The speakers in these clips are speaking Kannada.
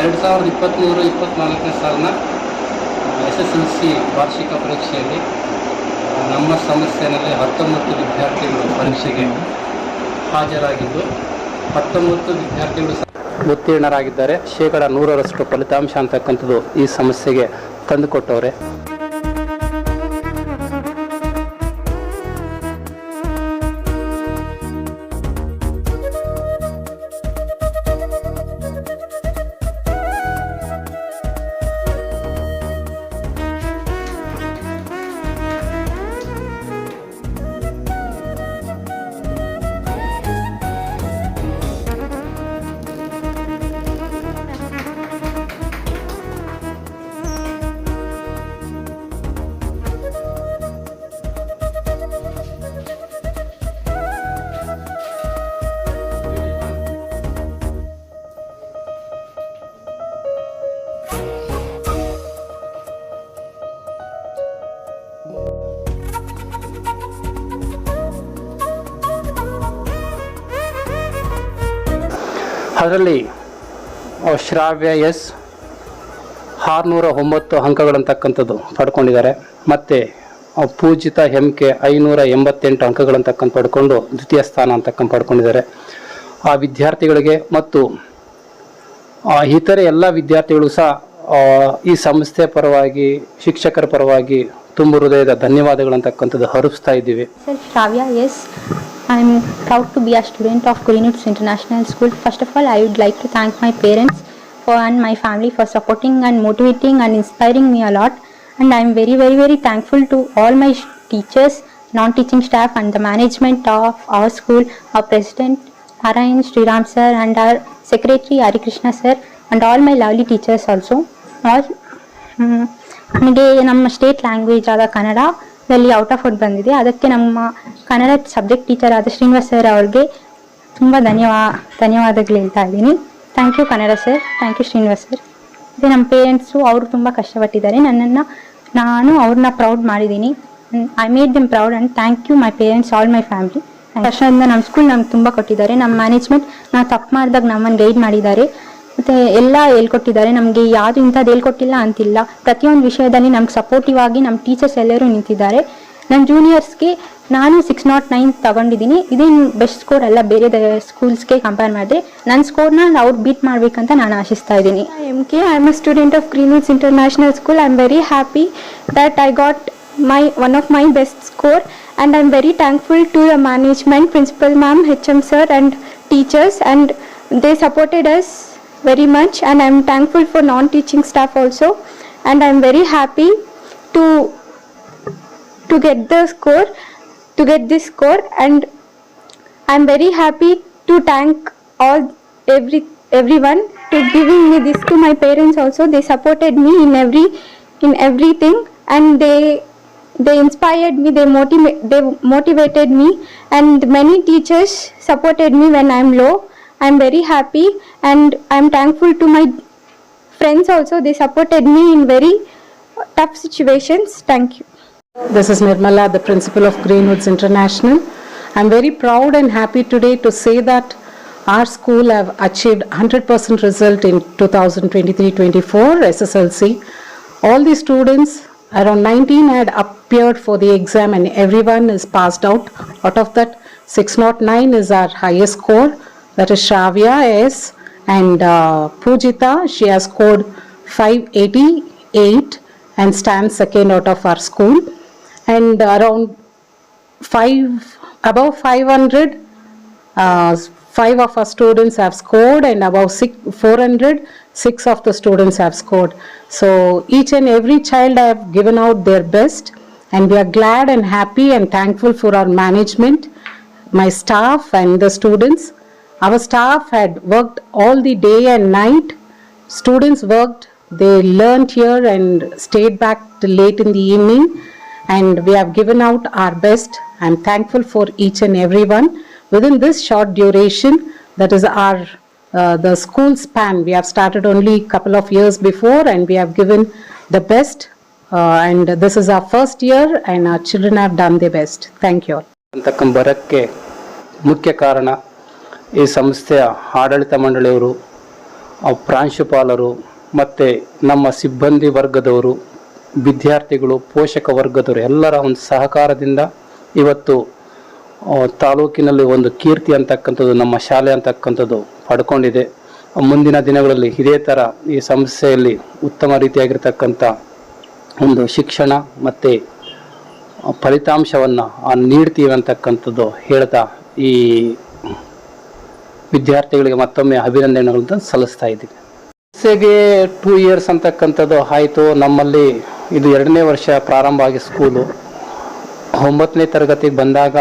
ಎರಡು ಸಾವಿರದ ಇಪ್ಪತ್ತ್ಮೂರು ಇಪ್ಪತ್ತ್ನಾಲ್ಕನೇ ಸಾಲಿನ ಎಸ್ ಎಸ್ ಎಲ್ ಸಿ ವಾರ್ಷಿಕ ಪರೀಕ್ಷೆಯಲ್ಲಿ ನಮ್ಮ ಸಂಸ್ಥೆಯಲ್ಲಿ ಹತ್ತೊಂಬತ್ತು ವಿದ್ಯಾರ್ಥಿಗಳು ಪರೀಕ್ಷೆಗೆ ಹಾಜರಾಗಿದ್ದು, ಹತ್ತೊಂಬತ್ತು ವಿದ್ಯಾರ್ಥಿಗಳು ಉತ್ತೀರ್ಣರಾಗಿದ್ದಾರೆ. ಶೇಕಡ ನೂರರಷ್ಟು ಫಲಿತಾಂಶ ಅಂತಕ್ಕಂಥದ್ದು ಈ ಸಮಸ್ಯೆಗೆ ತಂದುಕೊಟ್ಟವ್ರೆ. ಅದರಲ್ಲಿ ಶ್ರಾವ್ಯ ಎಸ್, ಆರುನೂರ ಒಂಬತ್ತು ಅಂಕಗಳಂತಕ್ಕಂಥದ್ದು ಪಡ್ಕೊಂಡಿದ್ದಾರೆ ಮತ್ತು ಪೂಜಿತ ಎಂ ಕೆ ಐನೂರ ಎಂಬತ್ತೆಂಟು ಅಂಕಗಳಂತಕ್ಕಂಥ ಪಡ್ಕೊಂಡು ದ್ವಿತೀಯ ಸ್ಥಾನ ಅಂತಕ್ಕಂಥ ಪಡ್ಕೊಂಡಿದ್ದಾರೆ ಆ ವಿದ್ಯಾರ್ಥಿಗಳಿಗೆ ಮತ್ತು ಇತರೆ ಎಲ್ಲ ವಿದ್ಯಾರ್ಥಿಗಳು ಸಹ ಈ ಸಂಸ್ಥೆ ಪರವಾಗಿ, ಶಿಕ್ಷಕರ ಪರವಾಗಿ ತುಂಬ ಹೃದಯದ ಧನ್ಯವಾದಗಳಂತಕ್ಕಂಥದ್ದು ಹರಿಸ್ತಾ ಇದ್ದೀವಿ sir, Shravya yes. I'm proud to be a student of Greenwoods International School. First of all, I would like to thank my parents for and my family for supporting and motivating and inspiring me a lot. And I'm very, very, very thankful to all my sh- teachers, non-teaching staff, and the management of our school, our president Narayan Sriram sir, and our secretary Hari Krishna sir, and all my lovely teachers also. All ಹ್ಮ್. ನನಗೆ ನಮ್ಮ ಸ್ಟೇಟ್ ಲ್ಯಾಂಗ್ವೇಜ್ ಆದ ಕನ್ನಡದಲ್ಲಿ ಔಟ್ ಆಫ್ ಔಟ್ ಬಂದಿದೆ. ಅದಕ್ಕೆ ನಮ್ಮ ಕನ್ನಡ ಸಬ್ಜೆಕ್ಟ್ ಟೀಚರ್ ಆದ ಶ್ರೀನಿವಾಸ್ ಸರ್ ಅವ್ರಿಗೆ ತುಂಬ ಧನ್ಯವಾ, ಧನ್ಯವಾದಗಳು ಹೇಳ್ತಾ ಇದ್ದೀನಿ. Thank you Kannada sir thank you Srinivas sir ಮತ್ತು ನಮ್ಮ ಪೇರೆಂಟ್ಸು ಅವರು ತುಂಬ ಕಷ್ಟಪಟ್ಟಿದ್ದಾರೆ. ನನ್ನನ್ನು ನಾನು ಅವ್ರನ್ನ ಪ್ರೌಡ್ ಮಾಡಿದ್ದೀನಿ. I made them proud and thank you my parents all my family ವರ್ಷದಿಂದ ನಮ್ಮ ಸ್ಕೂಲ್ ನಮ್ಗೆ ತುಂಬ ಕೊಟ್ಟಿದ್ದಾರೆ. ನಮ್ಮ ಮ್ಯಾನೇಜ್ಮೆಂಟ್ ನಾವು ತಪ್ಪು ಮಾಡಿದಾಗ ನಮ್ಮನ್ನು ಗೈಡ್ ಮಾಡಿದ್ದಾರೆ. ಮತ್ತೆ ಎಲ್ಲ ಹೇಳ್ಕೊಟ್ಟಿದ್ದಾರೆ. ನಮಗೆ ಯಾರು ಇಂಥದ್ದು ಹೇಳ್ಕೊಟ್ಟಿಲ್ಲ ಅಂತಿಲ್ಲ. ಪ್ರತಿಯೊಂದು ವಿಷಯದಲ್ಲಿ ನಮ್ಗೆ ಸಪೋರ್ಟಿವ್ ಆಗಿ ನಮ್ಮ ಟೀಚರ್ಸ್ ಎಲ್ಲರೂ ನಿಂತಿದ್ದಾರೆ. ನನ್ನ ಜೂನಿಯರ್ಸ್ಗೆ ನಾನು ಸಿಕ್ಸ್ ನಾಟ್ ನೈನ್ ತಗೊಂಡಿದ್ದೀನಿ. ಇದೇನು ಬೆಸ್ಟ್ ಸ್ಕೋರ್ ಅಲ್ಲ, ಬೇರೆ ಸ್ಕೂಲ್ಸ್ಗೆ ಕಂಪೇರ್ ಮಾಡಿದ್ರೆ ನನ್ನ ಸ್ಕೋರ್ನ ಅವ್ರು ಬೀಟ್ ಮಾಡ್ಬೇಕಂತ ನಾನು ಆಶಿಸ್ತಾ ಇದ್ದೀನಿ. M K I am a student of green hills international school I am very happy that I got my one of my best score and I am very thankful to the management principal ma'am H M sir and teachers and they supported us very much. And I'm thankful for non-teaching staff also, and I'm very happy to to get the score, to get this score, and I'm very happy to thank all every everyone to giving me this to my parents also. They supported me in every in everything. And they they inspired me they motivate they motivated me. And many teachers supported me when i'm low i'm very happy and i'm thankful to my friends also they supported me in very tough situations thank you This is Nirmala, the principal of Greenwoods International. I'm very proud and happy today to say that our school have achieved 100% result in 2023-24 SSLC. All the students, around 19 had appeared for the exam and everyone is passed out. Out of that, 609 is our highest score. That is Shravya S. And uh, Pujita, she has scored 588 and stands second out of our school. And around five, above 500, uh, five of our students have scored and above six, 400, six of the students have scored. So each and every child have given out their best and we are glad and happy and thankful for our management, my staff and the students. Our staff had worked all the day and night. Students worked, they learnt here and stayed back till late in the evening and we have given out our best. I'm thankful for each and everyone. Within this short duration, that is our, uh, the school span, we have started only couple of years before and we have given the best. Uh, and this is our first year and our children have done their best. Thank you all. ಅಂತಕ್ಕಂಥ ಬರಕ್ಕೆ ಮುಖ್ಯ ಕಾರಣ ಈ ಸಂಸ್ಥೆಯ ಆಡಳಿತ ಮಂಡಳಿಯವರು ಪ್ರಾಂಶುಪಾಲರು ಮತ್ತು ನಮ್ಮ ಸಿಬ್ಬಂದಿ ವರ್ಗದವರು, ವಿದ್ಯಾರ್ಥಿಗಳು, ಪೋಷಕ ವರ್ಗದವರು ಎಲ್ಲರ ಒಂದು ಸಹಕಾರದಿಂದ ಇವತ್ತು ತಾಲೂಕಿನಲ್ಲಿ ಒಂದು ಕೀರ್ತಿ ಅಂತಕ್ಕಂಥದ್ದು, ನಮ್ಮ ಶಾಲೆ ಅಂತಕ್ಕಂಥದ್ದು ಪಡ್ಕೊಂಡಿದೆ. ಮುಂದಿನ ದಿನಗಳಲ್ಲಿ ಇದೇ ಥರ ಈ ಸಂಸ್ಥೆಯಲ್ಲಿ ಉತ್ತಮ ರೀತಿಯಾಗಿರ್ತಕ್ಕಂಥ ಒಂದು ಶಿಕ್ಷಣ ಮತ್ತು ಫಲಿತಾಂಶವನ್ನು ನೀಡ್ತೀವಿ ಅಂತಕ್ಕಂಥದ್ದು ಹೇಳ್ತಾ ಈ ವಿದ್ಯಾರ್ಥಿಗಳಿಗೆ ಮತ್ತೊಮ್ಮೆ ಅಭಿನಂದನೆಗಳನ್ನು ಸಲ್ಲಿಸ್ತಾ ಇದ್ದೀವಿ ಸೆಗೆ ಟೂ ಇಯರ್ಸ್ ಅಂತಕ್ಕಂಥದ್ದು ಆಯಿತು. ನಮ್ಮಲ್ಲಿ ಇದು ಎರಡನೇ ವರ್ಷ ಪ್ರಾರಂಭ ಆಗಿ ಸ್ಕೂಲು ಒಂಬತ್ತನೇ ತರಗತಿಗೆ ಬಂದಾಗ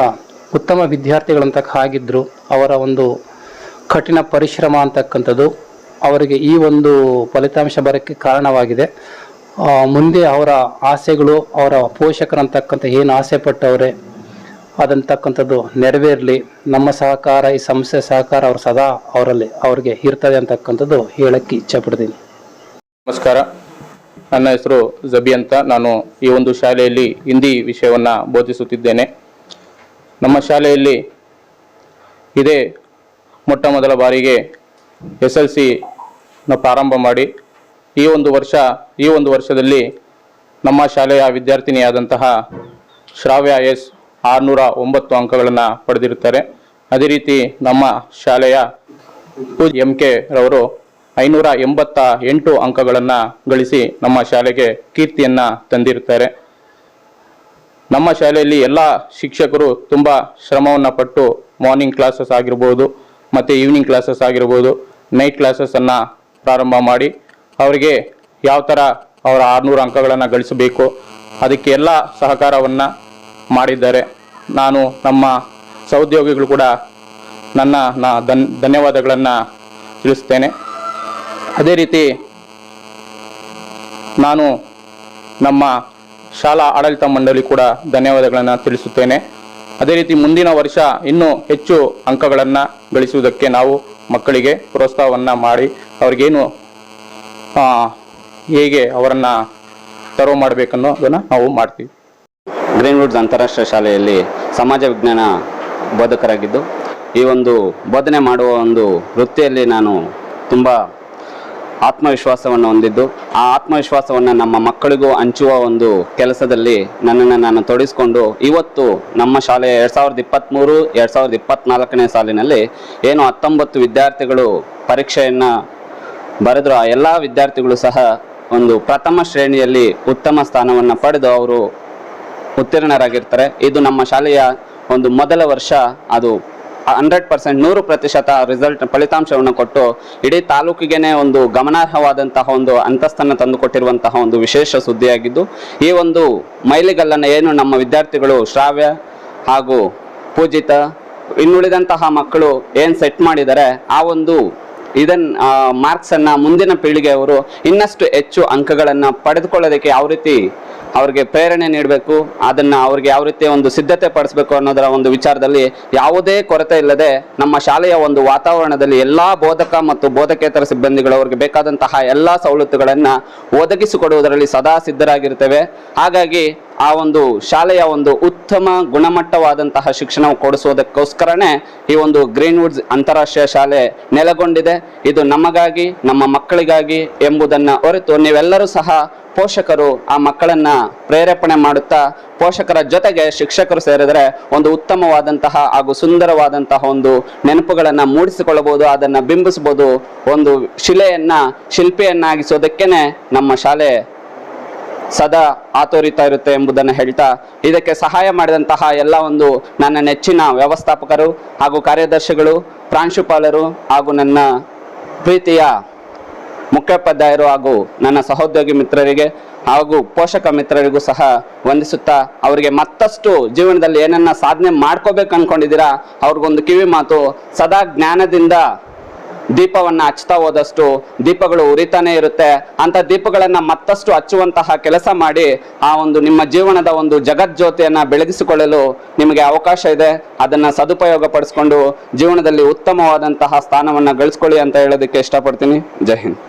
ಉತ್ತಮ ವಿದ್ಯಾರ್ಥಿಗಳಂತ ಆಗಿದ್ದರು ಅವರ ಒಂದು ಕಠಿಣ ಪರಿಶ್ರಮ ಅಂತಕ್ಕಂಥದ್ದು ಅವರಿಗೆ ಈ ಒಂದು ಫಲಿತಾಂಶ ಬರೋಕ್ಕೆ ಕಾರಣವಾಗಿದೆ. ಮುಂದೆ ಅವರ ಆಸೆಗಳು, ಅವರ ಪೋಷಕರಂತಕ್ಕಂಥ ಏನು ಆಸೆ ಪಟ್ಟವ್ರೆ ಅದಂತಕ್ಕಂಥದ್ದು ನೆರವೇರಲಿ. ನಮ್ಮ ಸಹಕಾರ, ಈ ಸಂಸ್ಥೆ ಸಹಕಾರ ಅವ್ರು ಸದಾ ಅವರಲ್ಲಿ, ಅವ್ರಿಗೆ ಇರ್ತದೆ ಅಂತಕ್ಕಂಥದ್ದು ಹೇಳಕ್ಕೆ ಇಚ್ಛೆ ಪಡ್ತೀನಿ. ನಮಸ್ಕಾರ. ನನ್ನ ಹೆಸರು ಜಬಿ ಅಂತ. ನಾನು ಈ ಒಂದು ಶಾಲೆಯಲ್ಲಿ ಹಿಂದಿ ವಿಷಯವನ್ನು ಬೋಧಿಸುತ್ತಿದ್ದೇನೆ. ನಮ್ಮ ಶಾಲೆಯಲ್ಲಿ ಇದೇ ಮೊಟ್ಟ ಮೊದಲ ಬಾರಿಗೆ ಎಸ್ ಎಲ್ ಸಿನ ಪ್ರಾರಂಭ ಮಾಡಿ, ಈ ಒಂದು ವರ್ಷ, ಈ ಒಂದು ವರ್ಷದಲ್ಲಿ ನಮ್ಮ ಶಾಲೆಯ ವಿದ್ಯಾರ್ಥಿನಿಯಾದಂತಹ ಶ್ರಾವ್ಯ ಎಸ್ ಆರುನೂರ ಒಂಬತ್ತು ಅಂಕಗಳನ್ನು ಪಡೆದಿರುತ್ತಾರೆ. ಅದೇ ರೀತಿ ನಮ್ಮ ಶಾಲೆಯ ಎಂ ಕೆ ರವರು ಐನೂರ ಎಂಬತ್ತ ಎಂಟು ಅಂಕಗಳನ್ನು ಗಳಿಸಿ ನಮ್ಮ ಶಾಲೆಗೆ ಕೀರ್ತಿಯನ್ನು ತಂದಿರುತ್ತಾರೆ. ನಮ್ಮ ಶಾಲೆಯಲ್ಲಿ ಎಲ್ಲ ಶಿಕ್ಷಕರು ತುಂಬ ಶ್ರಮವನ್ನು ಪಟ್ಟು ಮಾರ್ನಿಂಗ್ ಕ್ಲಾಸಸ್ ಆಗಿರ್ಬೋದು, ಮತ್ತು ಈವ್ನಿಂಗ್ ಕ್ಲಾಸಸ್ ಆಗಿರ್ಬೋದು, ನೈಟ್ ಕ್ಲಾಸಸನ್ನು ಪ್ರಾರಂಭ ಮಾಡಿ ಅವರಿಗೆ ಯಾವ ಥರ ಅವರ ಆರುನೂರು ಅಂಕಗಳನ್ನು ಗಳಿಸಬೇಕು, ಅದಕ್ಕೆ ಎಲ್ಲ ಸಹಕಾರವನ್ನು ಮಾಡಿದ್ದಾರೆ. ನಾನು ನಮ್ಮ ಸಹೋದ್ಯೋಗಿಗಳು ಕೂಡ ನನ್ನ, ನಾ, ಧನ್, ಧನ್ಯವಾದಗಳನ್ನು ತಿಳಿಸ್ತೇನೆ. ಅದೇ ರೀತಿ ನಾನು ನಮ್ಮ ಶಾಲಾ ಆಡಳಿತ ಮಂಡಳಿ ಕೂಡ ಧನ್ಯವಾದಗಳನ್ನು ತಿಳಿಸುತ್ತೇನೆ. ಅದೇ ರೀತಿ ಮುಂದಿನ ವರ್ಷ ಇನ್ನೂ ಹೆಚ್ಚು ಅಂಕಗಳನ್ನು ಗಳಿಸುವುದಕ್ಕೆ ನಾವು ಮಕ್ಕಳಿಗೆ ಪ್ರೋತ್ಸಾಹವನ್ನು ಮಾಡಿ ಅವ್ರಿಗೇನು ಹೇಗೆ ಅವರನ್ನು ತರೋ ಮಾಡಬೇಕನ್ನೋ ಅದನ್ನು ನಾವು ಮಾಡ್ತೀವಿ. ಗ್ರೀನ್ವುಡ್ಸ್ ಅಂತಾರಾಷ್ಟ್ರೀಯ ಶಾಲೆಯಲ್ಲಿ ಸಮಾಜ ವಿಜ್ಞಾನ ಬೋಧಕರಾಗಿದ್ದು, ಈ ಒಂದು ಬೋಧನೆ ಮಾಡುವ ಒಂದು ವೃತ್ತಿಯಲ್ಲಿ ನಾನು ತುಂಬ ಆತ್ಮವಿಶ್ವಾಸವನ್ನು ಹೊಂದಿದ್ದು. ಆ ಆತ್ಮವಿಶ್ವಾಸವನ್ನು ನಮ್ಮ ಮಕ್ಕಳಿಗೂ ಹಂಚುವ ಒಂದು ಕೆಲಸದಲ್ಲಿ ನನ್ನನ್ನು ನಾನು ತೊಡಿಸಿಕೊಂಡು ಇವತ್ತು ನಮ್ಮ ಶಾಲೆಯ ಎರಡು ಸಾವಿರದ ಇಪ್ಪತ್ತ್ಮೂರು ಎರಡು ಸಾವಿರದ ಇಪ್ಪತ್ತ್ನಾಲ್ಕನೇ ಸಾಲಿನಲ್ಲಿ ಏನು ಹತ್ತೊಂಬತ್ತು ವಿದ್ಯಾರ್ಥಿಗಳು ಪರೀಕ್ಷೆಯನ್ನು ಬರೆದ್ರು, ಆ ಎಲ್ಲ ವಿದ್ಯಾರ್ಥಿಗಳು ಸಹ ಒಂದು ಪ್ರಥಮ ಶ್ರೇಣಿಯಲ್ಲಿ ಉತ್ತಮ ಸ್ಥಾನವನ್ನು ಪಡೆದು ಅವರು ಉತ್ತೀರ್ಣರಾಗಿರ್ತಾರೆ. ಇದು ನಮ್ಮ ಶಾಲೆಯ ಒಂದು ಮೊದಲ ವರ್ಷ. ಅದು ಹಂಡ್ರೆಡ್ ಪರ್ಸೆಂಟ್, ನೂರು ಪ್ರತಿಶತ ರಿಸಲ್ಟ್, ಫಲಿತಾಂಶವನ್ನು ಕೊಟ್ಟು ಇಡೀ ತಾಲೂಕಿಗೆನೆ ಒಂದು ಗಮನಾರ್ಹವಾದಂತಹ ಒಂದು ಅಂತಸ್ತನ್ನು ತಂದುಕೊಟ್ಟಿರುವಂತಹ ಒಂದು ವಿಶೇಷ ಸುದ್ದಿಯಾಗಿದ್ದು, ಈ ಒಂದು ಮೈಲಿಗಲ್ಲನ್ನು ಏನು ನಮ್ಮ ವಿದ್ಯಾರ್ಥಿಗಳು ಶ್ರಾವ್ಯ ಹಾಗೂ ಪೂಜಿತ, ಇನ್ನುಳಿದಂತಹ ಮಕ್ಕಳು ಏನು ಸೆಟ್ ಮಾಡಿದರೆ ಆ ಒಂದು ಇದನ್ ಮಾರ್ಕ್ಸ್ ಅನ್ನ ಮುಂದಿನ ಪೀಳಿಗೆಯವರು ಇನ್ನಷ್ಟು ಹೆಚ್ಚು ಅಂಕಗಳನ್ನು ಪಡೆದುಕೊಳ್ಳೋದಕ್ಕೆ ಯಾವ ರೀತಿ ಅವ್ರಿಗೆ ಪ್ರೇರಣೆ ನೀಡಬೇಕು, ಅದನ್ನು ಅವ್ರಿಗೆ ಯಾವ ರೀತಿಯ ಒಂದು ಸಿದ್ಧತೆ ಪಡಿಸಬೇಕು ಅನ್ನೋದರ ಒಂದು ವಿಚಾರದಲ್ಲಿ ಯಾವುದೇ ಕೊರತೆ ಇಲ್ಲದೆ ನಮ್ಮ ಶಾಲೆಯ ಒಂದು ವಾತಾವರಣದಲ್ಲಿ ಎಲ್ಲ ಬೋಧಕ ಮತ್ತು ಬೋಧಕೇತರ ಸಿಬ್ಬಂದಿಗಳು ಅವ್ರಿಗೆ ಬೇಕಾದಂತಹ ಎಲ್ಲ ಸವಲತ್ತುಗಳನ್ನು ಒದಗಿಸಿಕೊಡುವುದರಲ್ಲಿ ಸದಾ ಸಿದ್ಧರಾಗಿರ್ತೇವೆ. ಹಾಗಾಗಿ ಆ ಒಂದು ಶಾಲೆಯ ಒಂದು ಉತ್ತಮ ಗುಣಮಟ್ಟವಾದಂತಹ ಶಿಕ್ಷಣ ಕೊಡಿಸುವುದಕ್ಕೋಸ್ಕರನೇ ಈ ಒಂದು ಗ್ರೀನ್ವುಡ್ಸ್ ಅಂತಾರಾಷ್ಟ್ರೀಯ ಶಾಲೆ ನೆಲೆಗೊಂಡಿದೆ. ಇದು ನಮಗಾಗಿ, ನಮ್ಮ ಮಕ್ಕಳಿಗಾಗಿ ಎಂಬುದನ್ನು ಹೊರತು ನೀವೆಲ್ಲರೂ ಸಹ ಪೋಷಕರು ಆ ಮಕ್ಕಳನ್ನ ಪ್ರೇರೇಪಣೆ ಮಾಡುತ್ತಾ ಪೋಷಕರ ಜೊತೆಗೆ ಶಿಕ್ಷಕರು ಸೇರಿದರೆ ಒಂದು ಉತ್ತಮವಾದಂತಹ ಹಾಗೂ ಸುಂದರವಾದಂತಹ ಒಂದು ನೆನಪುಗಳನ್ನ ಮೂಡಿಸಿಕೊಳ್ಳಬಹುದು, ಅದನ್ನ ಬಿಂಬಿಸಬಹುದು, ಒಂದು ಶಿಲೆಯನ್ನ, ಶಿಲ್ಪಿಯನ್ನಾಗಿಸೋದಕ್ಕೇನೆ ನಮ್ಮ ಶಾಲೆ ಸದಾ ಆತೋರಿತಾ ಇರುತ್ತೆ ಎಂಬುದನ್ನು ಹೇಳ್ತಾ ಇದಕ್ಕೆ ಸಹಾಯ ಮಾಡಿದಂತಹ ಎಲ್ಲ ಒಂದು ನನ್ನ ನೆಚ್ಚಿನ ವ್ಯವಸ್ಥಾಪಕರು ಹಾಗೂ ಕಾರ್ಯದರ್ಶಿಗಳು, ಪ್ರಾಂಶುಪಾಲರು ಹಾಗೂ ನನ್ನ ಪ್ರೀತಿಯ ಮುಖ್ಯೋಪಾಧ್ಯಾಯರು ಹಾಗೂ ನನ್ನ ಸಹೋದ್ಯೋಗಿ ಮಿತ್ರರಿಗೆ ಹಾಗೂ ಪೋಷಕ ಮಿತ್ರರಿಗೂ ಸಹ ವಂದಿಸುತ್ತಾ ಅವರಿಗೆ ಮತ್ತಷ್ಟು ಜೀವನದಲ್ಲಿ ಏನನ್ನ ಸಾಧನೆ ಮಾಡ್ಕೋಬೇಕು ಅನ್ಕೊಂಡಿದ್ದೀರಾ? ಅವ್ರಿಗೊಂದು ಕಿವಿ ಮಾತು. ಸದಾ ಜ್ಞಾನದಿಂದ ದೀಪವನ್ನು ಹಚ್ತಾ ಹೋದಷ್ಟು ದೀಪಗಳು ಉರಿತಾನೆ ಇರುತ್ತೆ. ಅಂತ ದೀಪಗಳನ್ನ ಮತ್ತಷ್ಟು ಹಚ್ಚುವಂತಹ ಕೆಲಸ ಮಾಡಿ ಆ ಒಂದು ನಿಮ್ಮ ಜೀವನದ ಒಂದು ಜಗಜ್ಯೋತಿಯನ್ನ ಬೆಳಗಿಸಿಕೊಳ್ಳಲು ನಿಮಗೆ ಅವಕಾಶ ಇದೆ. ಅದನ್ನ ಸದುಪಯೋಗ ಪಡಿಸ್ಕೊಂಡು ಜೀವನದಲ್ಲಿ ಉತ್ತಮವಾದಂತಹ ಸ್ಥಾನವನ್ನ ಗಳಿಸ್ಕೊಳ್ಳಿ ಅಂತ ಹೇಳೋದಕ್ಕೆ ಇಷ್ಟಪಡ್ತೀನಿ. ಜೈ ಹಿಂದ್.